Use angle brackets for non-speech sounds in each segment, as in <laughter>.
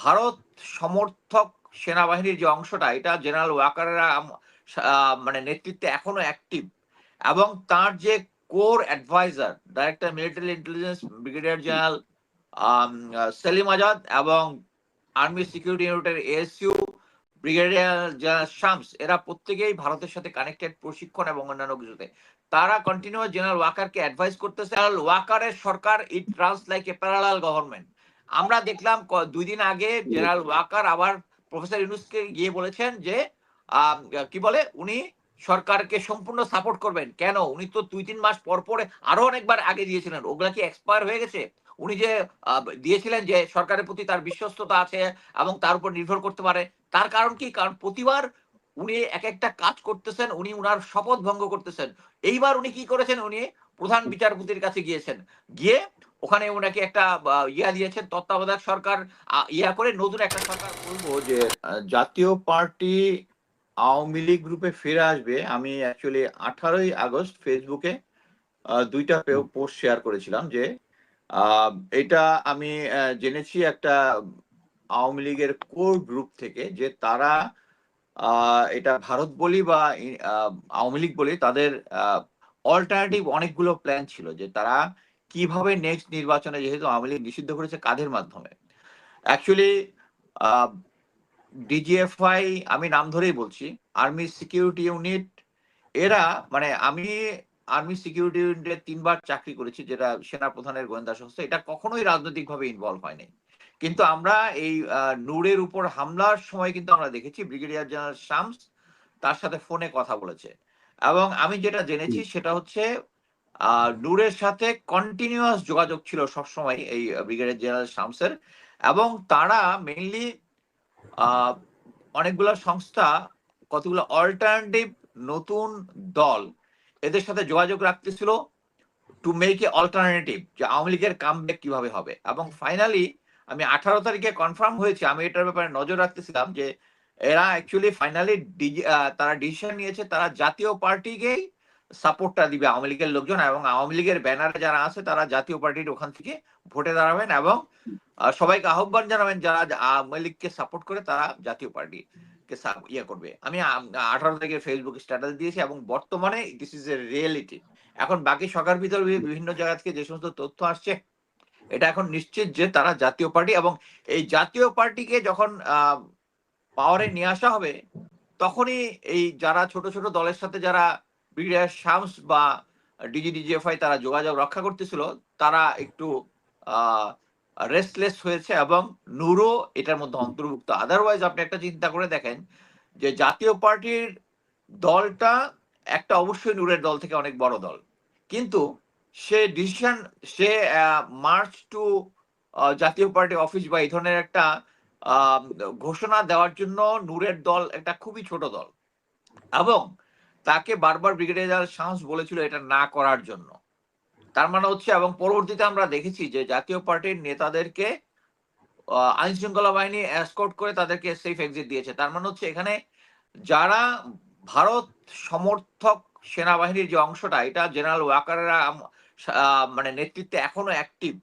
ভারত সমর্থক সেনাবাহিনীর যে অংশটা, এটা জেনারেল ওয়াকারেরা মানে নেতৃত্বে এখনও অ্যাক্টিভ এবং তার যে core adviser director military intelligence brigadier general Salim Azad এবং আর্মি সিকিউরিটি ইউনিটের এএসইউ ব্রিগেডিয়ার জেনারেল শামস এরা প্রত্যেকেই ভারতের সাথে কানেক্টেড প্রশিক্ষণ এবং অন্যান্য কিছুতে। তারা কন্টিনিউ জেনারেল ওয়াকারকে অ্যাডভাইস করতেছে জেনারেল ওয়াকারের সরকার it runs like a parallel government আমরা দেখলাম দুই দিন আগে জেনারেল ওয়াকার আবার প্রফেসর ইউনুসকে গিয়ে বলেছেন যে কি বলে, উনি সরকারকে সম্পূর্ণ সাপোর্ট করবেন। কেন? উনি তো দুই তিন মাস পর পরে আরও অনেকবার আগে দিয়েছিলেন। ওগুলা কি এক্সপায়ার হয়ে গেছে? উনি যে দিয়েছিলেন যে সরকারের প্রতি তার বিশ্বস্ততা আছে এবং তার উপর নির্ভর করতে পারে, তার কারণ কি? কারণ প্রতিবার উনি এক একটা কাজ করতেছেন, উনি উনার শপথ ভঙ্গ করতেছেন। এইবার উনি কি করেছেন? উনি প্রধান বিচারপতির কাছে গিয়েছেন। গিয়ে ওখানে ওনাকে একটা ইয়া দিয়েছেন তত্ত্বাবধায়ক সরকার ইয়া করে নতুন একটা সরকার বলব যে জাতীয় পার্টি আওয়ামী লীগ গ্রুপে ফিরে আসবে। আমি অ্যাকচুয়ালি আঠারোই আগস্ট ফেসবুকে দুইটা পোস্ট শেয়ার করেছিলাম যে এটা আমি জেনেছি একটা আওয়ামী লীগের কোর গ্রুপ থেকে যে তারা এটা ভারত বলি বা আওয়ামী লীগ বলি তাদের অল্টারনেটিভ অনেকগুলো প্ল্যান ছিল যে তারা কীভাবে নেক্সট নির্বাচনে যেহেতু আওয়ামী লীগ নিষিদ্ধ করেছে কাদের মাধ্যমে? অ্যাকচুয়ালি ডিজিএফআই আমি নাম ধরেই বলছি আর্মি সিকিউরিটি ইউনিট এরা মানে আমি আর্মি সিকিউরিটি ইউনিটে তিনবার চাকরি করেছি, যেটা সেনা প্রধানের গোয়েন্দা সংস্থা, এটা কখনোই রাজনৈতিকভাবে ইনভলভ হয়নি। কিন্তু আমরা এই নূরের উপর হামলার সময় কিন্তু আমরা দেখেছি ব্রিগেডিয়ার জেনারেল শামস তার সাথে ফোনে কথা বলেছে। এবং আমি যেটা জেনেছি সেটা হচ্ছে নূরের সাথে কন্টিনিউয়াস যোগাযোগ ছিল সবসময় এই ব্রিগেডিয়ার জেনারেল শামসের এবং তারা মেইনলি অনেকগুলো সংস্থা কতগুলো অল্টারনেটিভ নতুন দল এদের সাথে যোগাযোগ রাখতেছিল টু মেক এ অল্টারনেটিভ যে আওয়ামী লীগের কামব্যাক কীভাবে হবে এবং ফাইনালি আমি আঠারো তারিখে কনফার্ম হয়েছে আমি এটার ব্যাপারে নজর রাখতেছিলাম যে এরা অ্যাকচুয়ালি ফাইনালি তারা ডিসিশন নিয়েছে, তারা জাতীয় পার্টিকেই সাপোর্টটা দিবে আওয়ামী লীগের লোকজন এবং আওয়ামী লীগের ব্যানারে যারা আছে, তারা জাতীয় পার্টির ওখান থেকে ভোটে দাঁড়াবেন এবং সবাইকে আহ্বান জানাবেন যারা আওয়ামী লীগকে সাপোর্ট করে তারা জাতীয় পার্টি কে ইয়ে করবে। আমি আঠারো তারিখে ফেসবুক স্ট্যাটাস দিয়েছি এবং বর্তমানে দিস ইজ এ রিয়েলিটি এখন বাকি সরকার ভিতর বিভিন্ন জায়গা থেকে যে সমস্ত তথ্য আসছে, এটা এখন নিশ্চিত যে তারা জাতীয় পার্টি এবং এই জাতীয় পার্টিকে যখন পাওয়ারে নিয়ে আসা হবে, তখনই এই যারা ছোট ছোট দলের সাথে যারা ব্রিগেডিয়ার শামস বা ডিজি ডিজিডিজিএফআই তারা যোগাযোগ রক্ষা করতেছিল, তারা একটু রেস্টলেস হয়েছে এবং নুরো এটার মধ্যে অন্তর্ভুক্ত। আদারওয়াইজ আপনি একটা চিন্তা করে দেখেন যে জাতীয় পার্টির দলটা একটা অবশ্যই নূরের দল থেকে অনেক বড় দল। কিন্তু সে decision say march to Jatiya Party office বা এই ধরনের একটা ঘোষণা দেওয়ার জন্য নূরের দল একটা খুবই ছোট দল। এবং তাকে বারবার ব্রিগেডিয়ার সাহস বলেছিল এটা না করার জন্য। তার মানে হচ্ছে, এবং পরবর্তীতে আমরা দেখেছি যে জাতীয় পার্টির নেতাদেরকে আইন শৃঙ্খলা বাহিনী এসকোর্ট করে তাদেরকে সেফ এক্সিট দিয়েছে। তার মানে হচ্ছে এখানে যারা ভারত সমর্থক সেনাবাহিনীর যে অংশটা, এটা জেনারেল ওয়াকারেরা মানে নেতৃত্বে এখনও অ্যাক্টিভ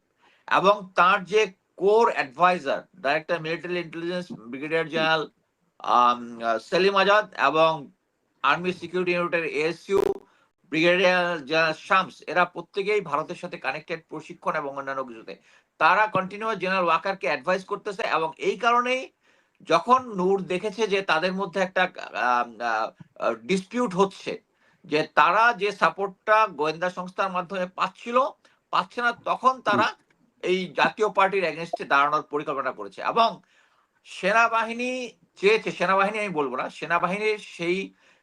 এবং তার যে core adviser director military intelligence brigadier general Salim Azad এবং আর্মি সিকিউরিটি ইউনিটের এএসইউ ব্রিগেডিয়ার জেনারেল শামস এরা প্রত্যেকেই ভারতের সাথে কানেক্টেড প্রশিক্ষণ এবং অন্যান্য কিছুতে। তারা কন্টিনিউয়াস জেনারেল ওয়াকারকে অ্যাডভাইস করতেছে এবং এই কারণেই যখন নূর দেখেছে যে তাদের মধ্যে একটা ডিসপিউট হচ্ছে, যে তারা যে সাপোর্টটা গোয়েন্দা সংস্থার মাধ্যমে পাচ্ছিল, পাচ্ছে না, তখন তারা এই জাতীয় পার্টির এগেনস্টে দাঁড়ানোর পরিকল্পনা করেছে এবং সেনাবাহিনী চেয়েছে, সেনাবাহিনী আমি বলব না, সেনাবাহিনীর সেই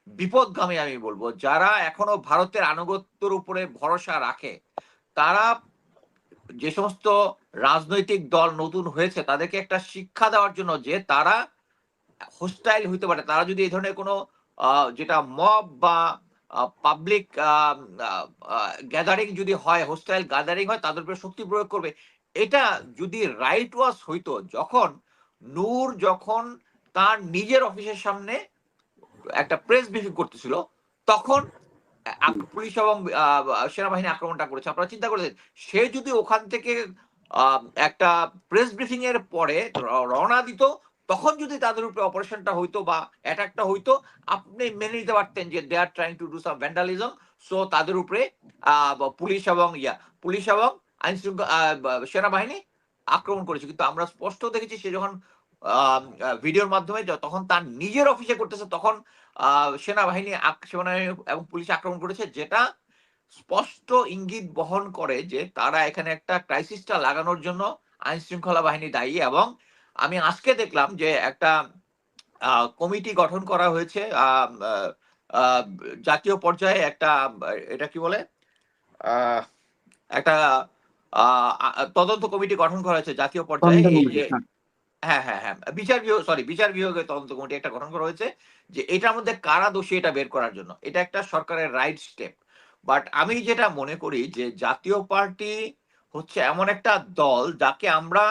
বিপদগামী আমি বলব, যারা এখনও ভারতের আনুগত্যের উপরে ভরসা রাখে, তারা যে সমস্ত রাজনৈতিক দল নতুন হয়েছে, তাদেরকে একটা শিক্ষা দেওয়ার জন্য যে তারা হোস্টাইল হইতে পারে, তারা যদি এই ধরনের কোনো যেটা মব বা পাবলিক গ্যাদারিং যদি হয় হোস্টাইল গ্যাদারিং হয়, তাদের উপরে শক্তি প্রয়োগ করবে। এটা যদি রাইট ওয়াশ হইতো, যখন নূর যখন তার নিজের অফিসের সামনে একটা প্রেস ব্রিফিং করতেছিল, তখন পুলিশ এবং সেনাবাহিনী আক্রমণটা করেছে। আপনারা চিন্তা করেছেন, সে যদি ওখান থেকে একটা প্রেস ব্রিফিং এর পরে রওনা দিত তখন যদি তাদের উপরে অপারেশনটা হইতো বা অ্যাটাকটা হইতো, আপনি মেনে নিতে পারতেন যে they are trying to do some vandalism so তাদের উপরে পুলিশ এবং ইয়া, পুলিশ এবং আইন শৃঙ্খলা সেনাবাহিনী আক্রমণ করেছে। কিন্তু আমরা স্পষ্ট দেখেছি সে যখন ভিডিওর মাধ্যমে তখন তার নিজের অফিসে করতেছে, তখন সেনাবাহিনী সেনাবাহিনী এবং পুলিশ আক্রমণ করেছে, যেটা স্পষ্ট ইঙ্গিত বহন করে যে তারা এখানে একটা ক্রাইসিসটা লাগানোর জন্য আইন শৃঙ্খলা বাহিনী দায়ী এবং আমি আজকে দেখলাম যে একটা কমিটি গঠন করা হয়েছে জাতীয় পর্যায়ে একটা এটা কি বলে? একটা তদন্ত কমিটি গঠন করা হয়েছে জাতীয় পর্যায়ে হ্যাঁ। হ্যাঁ হ্যাঁ হ্যাঁ বিচার বিভাগ সরি বিচার বিভাগের তদন্ত কমিটি একটা গঠন করা হয়েছে যে এটার মধ্যে কারা দোষী এটা বের করার জন্য। এটা একটা সরকারের রাইট স্টেপ বাট আমি যেটা মনে করি যে জাতীয় পার্টি হচ্ছে এমন একটা দল যাকে আমরা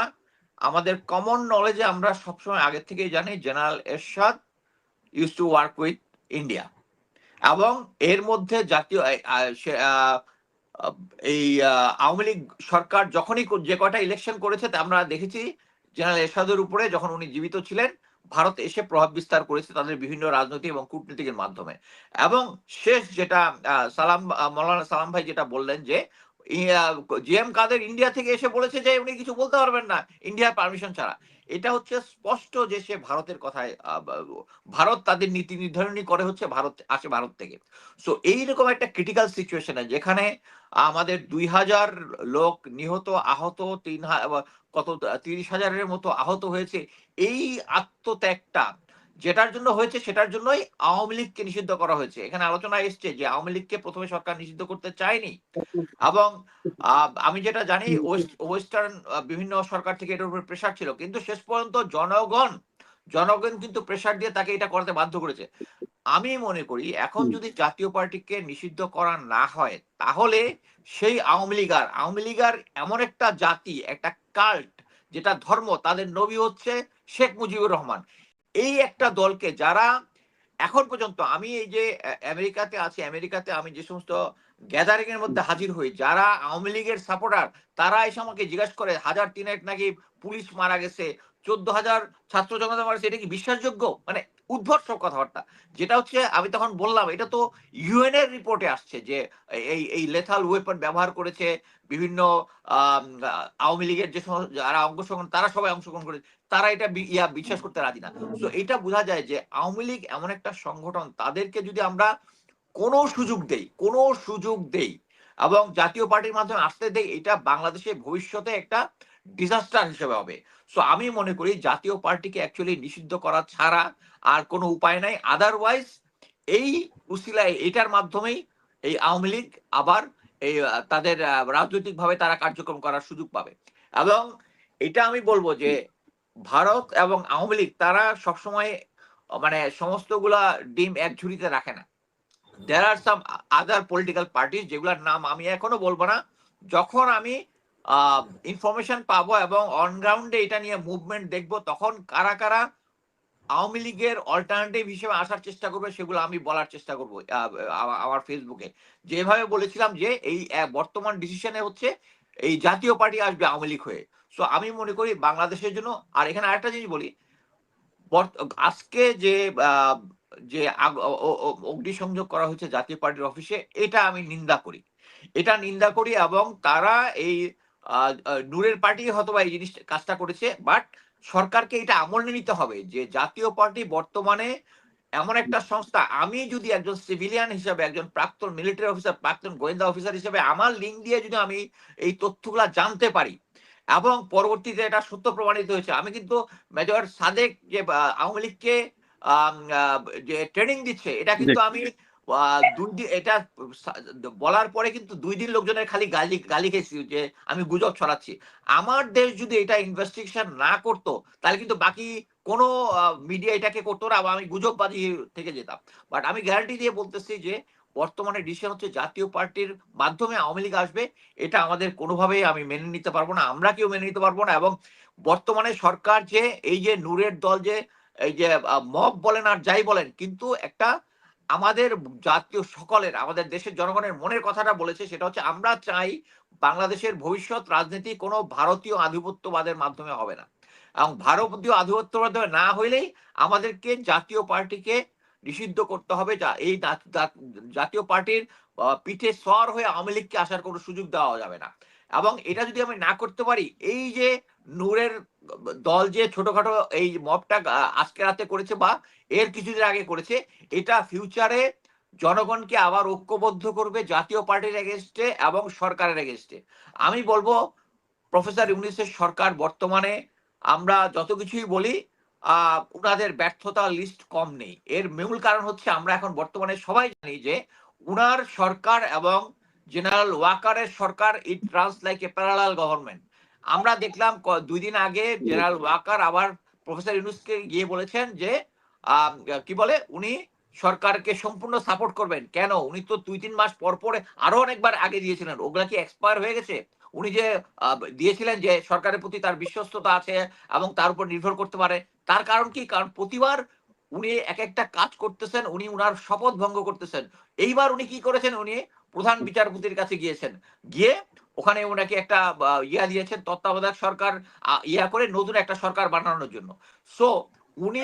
আমাদের কমন নলেজে আমরা সবসময় আগে থেকেই জানি general Ershad use to work with India এবং এর মধ্যে জাতীয় এই আওয়ামী লীগ সরকার যখনই যে কয়টা ইলেকশন করেছে, তা আমরা দেখেছি জেনারেল এরশাদের উপরে যখন উনি জীবিত ছিলেন, ভারত এসে প্রভাব বিস্তার করেছে তাদের বিভিন্ন রাজনৈতিক এবং কূটনীতিকের মাধ্যমে। এবং শেষ যেটা সালাম মৌলানা সালাম ভাই যেটা বললেন যে জি এম কাদের ইন্ডিয়া থেকে এসে বলেছে যে উনি কিছু বলতে পারবেন না ইন্ডিয়ার পারমিশন ছাড়া। এটা হচ্ছে স্পষ্ট যে সে ভারতের কথায় ভারত তাদের নীতি নির্ধারণী করে হচ্ছে ভারত, আসে ভারত থেকে। সো এইরকম একটা ক্রিটিক্যাল সিচুয়েশনে যেখানে আমাদের দুই হাজার লোক নিহত, আহত, তিন কত, তিরিশ হাজারের মতো আহত হয়েছে, এই আত্মত্যাগটা যেটার জন্য হয়েছে সেটার জন্যই আওয়ামী লীগকে নিষিদ্ধ করা হয়েছে। এখানে আলোচনা এসছে যে আওয়ামী লীগকে প্রথমে সরকার নিষিদ্ধ করতে চায়নি। এবং আমি যেটা জানি ওয়েস্টার্ন বিভিন্ন সরকার থেকে এটার উপর প্রেশার ছিল। কিন্তু শেষ পর্যন্ত জনগণ জনগণ কিন্তু প্রেশার দিয়ে তাকে এটা করতে বাধ্য করেছে। আমি মনে করি, এখন যদি জাতীয় পার্টিকে নিষিদ্ধ করা না হয়, তাহলে সেই আওয়ামী লীগ আর, আওয়ামী লীগ আর এমন একটা জাতি, একটা কাল্ট যেটা ধর্ম, তাদের নবী হচ্ছে শেখ মুজিবুর রহমান। এই একটা দলকে যারা এখন পর্যন্ত আমি এই যে আমেরিকাতে আছি, আমেরিকাতে আমি যে সমস্ত গ্যাদারিং এর মধ্যে হাজির হই, যারা আওয়ামী লীগের সাপোর্টার তারা এসে আমাকে জিজ্ঞাসা করে, হাজার তিনেক নাকি পুলিশ মারা গেছে? চোদ্দ হাজার ছাত্র জনতা মারা এটা কি বিশ্বাসযোগ্য? মানে উদ্ভট সব কথাবার্তা। যেটা হচ্ছে, আমি তখন বললাম, এটা তো ইউএন এর রিপোর্টে আসছে যে, এই এই লেথাল ওয়েপন ব্যবহার করেছে বিভিন্ন আওয়ামী লীগের যে যারা অংশগ্রহণ, তারা সবাই অংশগ্রহণ করে, তারা এটা ইয়া বিশ্বাস করতে রাজি না। তো এটা বোঝা যায় যে, আওয়ামী লীগ এমন একটা সংগঠন, তাদেরকে যদি আমরা কোনো সুযোগ দেই, কোনো সুযোগ দেই, এবং জাতীয় পার্টির মাধ্যমে আসতে দেই, এটা বাংলাদেশে ভবিষ্যতে একটা ডিজাস্টার হিসেবে হবে। সো আমি মনে করি জাতীয় পার্টিকে অ্যাকচুয়ালি নিষিদ্ধ করা ছাড়া আর কোনো উপায় নাই। আদারওয়াইজ এই উসিলায় এটার মাধ্যমেই এই আওয়ামী লীগ আবার এই তাদের রাজনৈতিক ভাবে তারা কার্যক্রম করার সুযোগ পাবে। এবং এটা আমি বলব যে ভারত এবং আওয়ামী লীগ, তারা সবসময় মানে সমস্তগুলা ডিম এক ঝুড়িতে রাখে না। দেয়ার আর সাম আদার পলিটিক্যাল পার্টি যেগুলোর নাম আমি এখনও বলব না। যখন আমি ইনফরমেশন পাবো এবং অন গ্রাউন্ডে এটা নিয়ে মুভমেন্ট দেখব। তখন কারা কারা আওয়ামী লীগের অল্টারনেটিভ হিসেবে আসার চেষ্টা করবে সেগুলো আমি বলার চেষ্টা করব আমার ফেসবুকে। যেভাবে বলেছিলাম যে এই বর্তমান ডিসিশনে হচ্ছে এই জাতীয় পার্টি আসবে আওয়ামী লীগ হয়ে। সো আমি মনে করি বাংলাদেশের জন্য, আর এখানে আরেকটা জিনিস বলি আজকে যে যে অগ্নিসংযোগ করা হয়েছে জাতীয় পার্টির অফিসে এটা আমি নিন্দা করি। এটা নিন্দা করি এবং তারা এই নূরের পার্টি হয়তো এই জিনিস কাজটা করেছে বাট সরকারকে এটা আমলে নিতে হবে যে জাতীয় পার্টি বর্তমানে এমন একটা সংস্থা আমি যদি একজন সিভিলিয়ান হিসাবে একজন প্রাক্তন মিলিটারি অফিসার প্রাক্তন গোয়েন্দা অফিসার হিসেবে আমার লিঙ্ক দিয়ে যদি আমি এই তথ্যগুলা জানতে পারি এবং পরবর্তীতে এটা সত্য প্রমাণিত হয়েছে আমি কিন্তু মেজর সাদেক যে আওয়ামী লীগকে যে ট্রেনিং দিচ্ছে এটা কিন্তু আমি দুই এটা বলার পরে কিন্তু দুই দিন লোকজনের খালি গালি গালি খেয়েছি যে আমি গুজব ছড়াচ্ছি। আমার দেশ যদি এটা ইনভেস্টিগেশন না করতো, তাহলে কিন্তু বাকি কোনো মিডিয়া এটাকে করতো না আমি গুজববাদী থেকে যেতাম। বাট আমি গ্যারান্টি দিয়ে বলতেছি যে, বর্তমানে ডিসিশন হচ্ছে জাতীয় পার্টির মাধ্যমে আওয়ামী লীগ আসবে। এটা আমাদের কোনোভাবেই আমি মেনে নিতে পারব না, আমরা কেউ মেনে নিতে পারব না। এবং বর্তমানে সরকার যে, এই যে নূরের দল যে, এই যে মব বলেন আর যাই বলেন, কিন্তু একটা আমাদের জাতীয় সকলের, আমাদের দেশের জনগণের মনের কথাটা বলেছে, সেটা হচ্ছে আমরা চাই বাংলাদেশের ভবিষ্যৎ রাজনীতি কোনো ভারতীয় আধিপত্যবাদের মাধ্যমে হবে না। এবং ভারতীয় আধিপত্যবাদ না হইলেই আমাদেরকে জাতীয় পার্টিকে নিষিদ্ধ করতে হবে, যা এই জাতীয় পার্টির পিঠে সর হয়ে আওয়ামী লীগকে আসার কোনো সুযোগ দেওয়া যাবে না। এবং এটা যদি আমি না করতে পারি, এই যে নূরের দল যে ছোটখাটো এই মবটা আজকে রাতে করেছে বা এর কিছুদিন আগে করেছে, এটা ফিউচারে জনগণকে আবার ঐক্যবদ্ধ করবে জাতীয় পার্টির এগেনস্টে এবং সরকারের এগেনস্টে আমি বলব প্রফেসর ইউনিসের সরকার বর্তমানে আমরা যত কিছুই বলি উনাদের ব্যর্থতা লিস্ট কম নেই। এর মূল কারণ হচ্ছে আমরা এখন বর্তমানে সবাই জানি যে উনার সরকার এবং জেনারেল ওয়াকারের সরকার it runs like a parallel government আমরা দেখলাম দুই দিন আগে জেনারেল ওয়াকার আবার প্রফেসর ইউনুসকে গিয়ে বলেছেন যে কি বলে, উনি সরকারকে সম্পূর্ণ সাপোর্ট করবেন। কেন? উনি তো দুই তিন মাস পর পরে আরও অনেকবার আগে দিয়েছিলেন। ওগুলা কি এক্সপায়ার হয়ে গেছে? উনি যে দিয়েছিলেন যে সরকারের প্রতি তার বিশ্বস্ততা আছে এবং তার উপর নির্ভর করতে পারে, তার কারণ কি? কারণ প্রতিবার উনি এক একটা কাজ করতেছেন, উনি উনার শপথ ভঙ্গ করতেছেন। এইবার উনি কি করেছেন? উনি প্রধান বিচারপতির কাছে গিয়েছেন। গিয়ে ওখানে ওনাকে একটা ইয়া দিয়েছেন তত্ত্বাবধায়ক সরকার ইয়া করে নতুন একটা সরকার বানানোর জন্য। সো উনি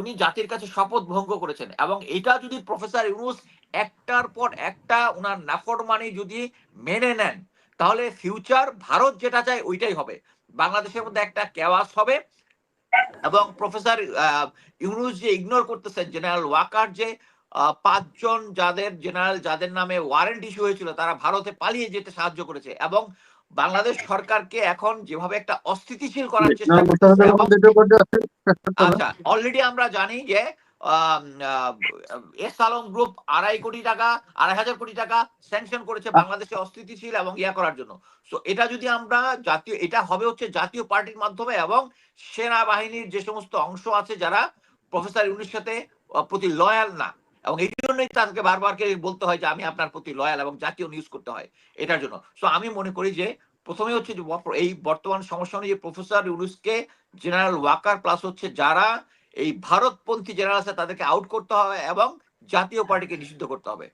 উনি জাতির কাছে শপথ ভঙ্গ করেছেন এবং এটা যদি প্রফেসর ইউনুস একটার পর একটা ওনার নাফরমানি যদি মেনে নেন, তাহলে ফিউচার ভারত যেটা চায় ওইটাই হবে। বাংলাদেশের মধ্যে একটা কেওয়াস হবে এবং প্রফেসর ইউনুস যে ইগনোর করতেছেন জেনারেল ওয়াকার যে পাঁচজন যাদের জেনারেল যাদের নামে ওয়ারেন্ট ইস্যু হয়েছিল তারা ভারতে পালিয়ে যেতে সাহায্য করেছে এবং বাংলাদেশ সরকারকে এখন যেভাবে একটা অস্থিতিশীল করার চেষ্টা <laughs> আচ্ছা অলরেডি আমরা জানি যে এস আলম গ্রুপ আড়াই কোটি টাকা আড়াই হাজার কোটি টাকা স্যাংশন করেছে বাংলাদেশে অস্থিতিশীল এবং ইয়া করার জন্য। সো এটা যদি আমরা জাতীয় এটা হবে হচ্ছে জাতীয় পার্টির মাধ্যমে এবং সেনাবাহিনীর যে সমস্ত অংশ আছে যারা প্রফেসর ইউনির সাথে প্রতি লয়াল না এবং এই জন্যই তাদেরকে বারবার করে বলতে হয় যে আমি আপনার প্রতি লয়াল এবং জাতীয় নিউজ করতে হয়, এটার জন্য। সো আমি মনে করি যে প্রথমে হচ্ছে যে এই বর্তমান সমস্যা অনুযায়ী প্রফেসর ইউনুসকে জেনারেল ওয়াকার প্লাস হচ্ছে যারা এই ভারতপন্থী জেনারেল আছে তাদেরকে আউট করতে হবে এবং জাতীয় পার্টিকে নিষিদ্ধ করতে হবে।